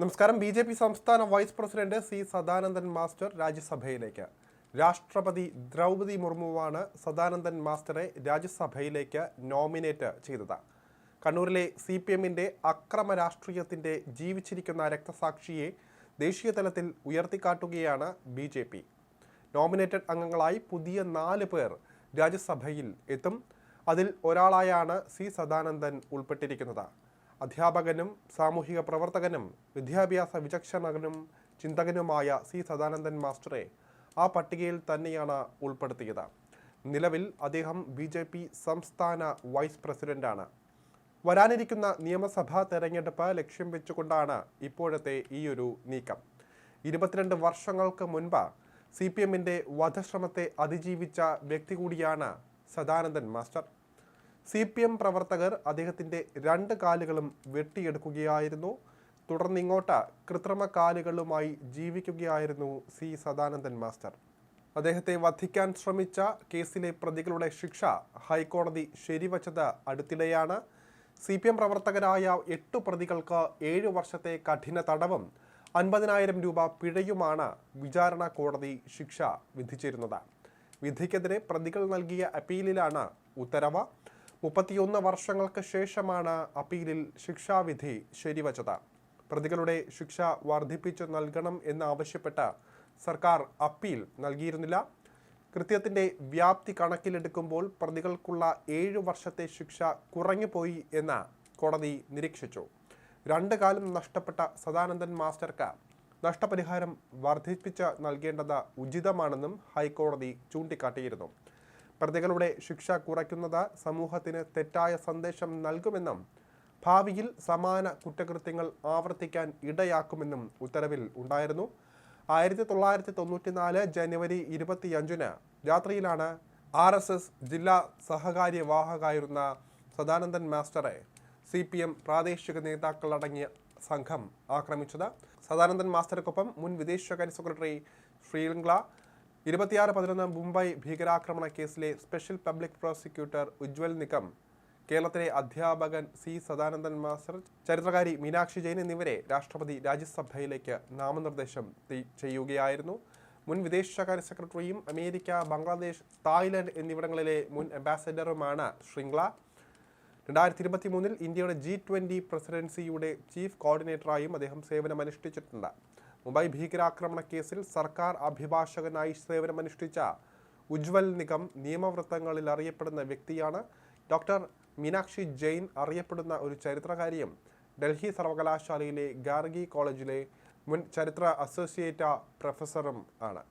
നമസ്കാരം. B J P സംസ്ഥാന vice president C Sadanandan master രാജ്യസഭയിലേക്ക്. രാഷ്ട്രപതി ദ്രൗപതി മുർമുവാണ് സദാനന്ദൻ മാസ്റ്ററെ രാജ്യസഭയിലേക്ക് നോമിനേറ്റ് ചെയ്തത്. കണ്ണൂരിലെ സി പി എമ്മിന്റെ അക്രമ രാഷ്ട്രീയത്തിന്റെ ജീവിച്ചിരിക്കുന്ന രക്തസാക്ഷിയെ ദേശീയ തലത്തിൽ ഉയർത്തിക്കാട്ടുകയാണ് ബി ജെ പി. നോമിനേറ്റഡ് അംഗങ്ങളായി പുതിയ നാല് പേർ രാജ്യസഭയിൽ എത്തും. അതിൽ ഒരാളായാണ് സി സദാനന്ദൻ ഉൾപ്പെട്ടിരിക്കുന്നത്. അധ്യാപകനും സാമൂഹിക പ്രവർത്തകനും വിദ്യാഭ്യാസ വിചക്ഷണകനും ചിന്തകനുമായ സി സദാനന്ദൻ മാസ്റ്ററെ ആ പട്ടികയിൽ തന്നെയാണ് ഉൾപ്പെടുത്തിയത്. നിലവിൽ അദ്ദേഹം ബി ജെ പി സംസ്ഥാന വൈസ് പ്രസിഡന്റാണ്. വരാനിരിക്കുന്ന നിയമസഭാ തെരഞ്ഞെടുപ്പ് ലക്ഷ്യം വെച്ചുകൊണ്ടാണ് ഇപ്പോഴത്തെ ഈയൊരു നീക്കം. ഇരുപത്തിരണ്ട് വർഷങ്ങൾക്ക് മുൻപ് സി പി എമ്മിന്റെ വധശ്രമത്തെ അതിജീവിച്ച വ്യക്തി കൂടിയാണ് Sadanandan master. C P M പ്രവർത്തകർ അദ്ദേഹത്തിന്റെ രണ്ട് കാലുകളും വെട്ടിയെടുക്കുകയായിരുന്നു. തുടർന്ന് ഇങ്ങോട്ട് കൃത്രിമ കാലുകളുമായി ജീവിക്കുകയായിരുന്നു സി സദാനന്ദൻ മാസ്റ്റർ. അദ്ദേഹത്തെ വധിക്കാൻ ശ്രമിച്ച കേസിലെ പ്രതികളുടെ ശിക്ഷ ഹൈക്കോടതി ശരിവച്ചത് അടുത്തിടെയാണ്. സി പി എം പ്രവർത്തകരായ എട്ട് പ്രതികൾക്ക് ഏഴ് വർഷത്തെ കഠിന തടവും അൻപതിനായിരം രൂപ പിഴയുമാണ് വിചാരണ കോടതി ശിക്ഷ വിധിച്ചിരുന്നത്. വിധിക്കെതിരെ പ്രതികൾ നൽകിയ അപ്പീലിലാണ് ഉത്തരവ്. മുപ്പത്തിയൊന്ന് വർഷങ്ങൾക്ക് ശേഷമാണ് അപ്പീലിൽ ശിക്ഷാവിധി ശരിവച്ചത്. പ്രതികളുടെ ശിക്ഷ വർദ്ധിപ്പിച്ചു നൽകണം എന്നാവശ്യപ്പെട്ട് സർക്കാർ അപ്പീൽ നൽകിയിരുന്നില്ല. കൃത്യത്തിന്റെ വ്യാപ്തി കണക്കിലെടുക്കുമ്പോൾ പ്രതികൾക്കുള്ള ഏഴു വർഷത്തെ ശിക്ഷ കുറഞ്ഞുപോയി എന്ന് കോടതി നിരീക്ഷിച്ചു. രണ്ടു കാലം നഷ്ടപ്പെട്ട സദാനന്ദൻ മാസ്റ്റർക്ക് നഷ്ടപരിഹാരം വർദ്ധിപ്പിച്ച് നൽകേണ്ടത് ഉചിതമാണെന്നും ഹൈക്കോടതി ചൂണ്ടിക്കാട്ടിയിരുന്നു. പ്രതികളുടെ ശിക്ഷ കുറയ്ക്കുന്നത് സമൂഹത്തിന് തെറ്റായ സന്ദേശം നൽകുമെന്നും ഭാവിയിൽ സമാന കുറ്റകൃത്യങ്ങൾ ആവർത്തിക്കാൻ ഇടയാക്കുമെന്നും ഉത്തരവിൽ ഉണ്ടായിരുന്നു. ആയിരത്തി തൊള്ളായിരത്തി തൊണ്ണൂറ്റിനാല് ജനുവരി ഇരുപത്തിയഞ്ചിന് രാത്രിയിലാണ് ആർ എസ് എസ് ജില്ലാ സഹകാര്യവാഹകായിരുന്ന സദാനന്ദൻ മാസ്റ്ററെ സി പി എം പ്രാദേശിക നേതാക്കളടങ്ങിയ സംഘം ആക്രമിച്ചത്. സദാനന്ദൻ മാസ്റ്റർക്കൊപ്പം മുൻ വിദേശകാര്യ സെക്രട്ടറി ശ്രീലങ്ക ഇരുപത്തിയാറ് പതിനൊന്ന് മുംബൈ ഭീകരാക്രമണ കേസിലെ special public prosecutor Ujjwal Nikam കേരളത്തിലെ അധ്യാപകൻ സി സദാനന്ദൻ മാസ്റ്റർ ചരിത്രകാരി മീനാക്ഷി ജെയിൻ എന്നിവരെ രാഷ്ട്രപതി രാജ്യസഭയിലേക്ക് നാമനിർദ്ദേശം ചെയ്യുകയായിരുന്നു. മുൻ വിദേശകാര്യ സെക്രട്ടറിയും അമേരിക്ക ബംഗ്ലാദേശ് തായ്ലൻഡ് എന്നിവിടങ്ങളിലെ മുൻ അംബാസഡറുമാണ് ശൃംഗ്ല രണ്ടായിരത്തി ഇരുപത്തി മൂന്നിൽ ഇന്ത്യയുടെ ജി ട്വന്റി പ്രസിഡൻസിയുടെ ചീഫ് കോർഡിനേറ്ററായും അദ്ദേഹം സേവനമനുഷ്ഠിച്ചിട്ടുണ്ട്. മുംബൈ ഭീകരാക്രമണ കേസിൽ സർക്കാർ അഭിഭാഷകനായി സേവനമനുഷ്ഠിച്ച ഉജ്വൽ നിഗം നിയമവൃത്തങ്ങളിൽ അറിയപ്പെടുന്ന വ്യക്തിയാണ് ഡോക്ടർ മീനാക്ഷി ജെയിൻ. അറിയപ്പെടുന്ന ഒരു ചരിത്രകാരിയും ഡൽഹി സർവകലാശാലയിലെ ഗാർഗി കോളേജിലെ മുൻ ചരിത്ര അസോസിയേറ്റ് പ്രൊഫസറും ആണ്.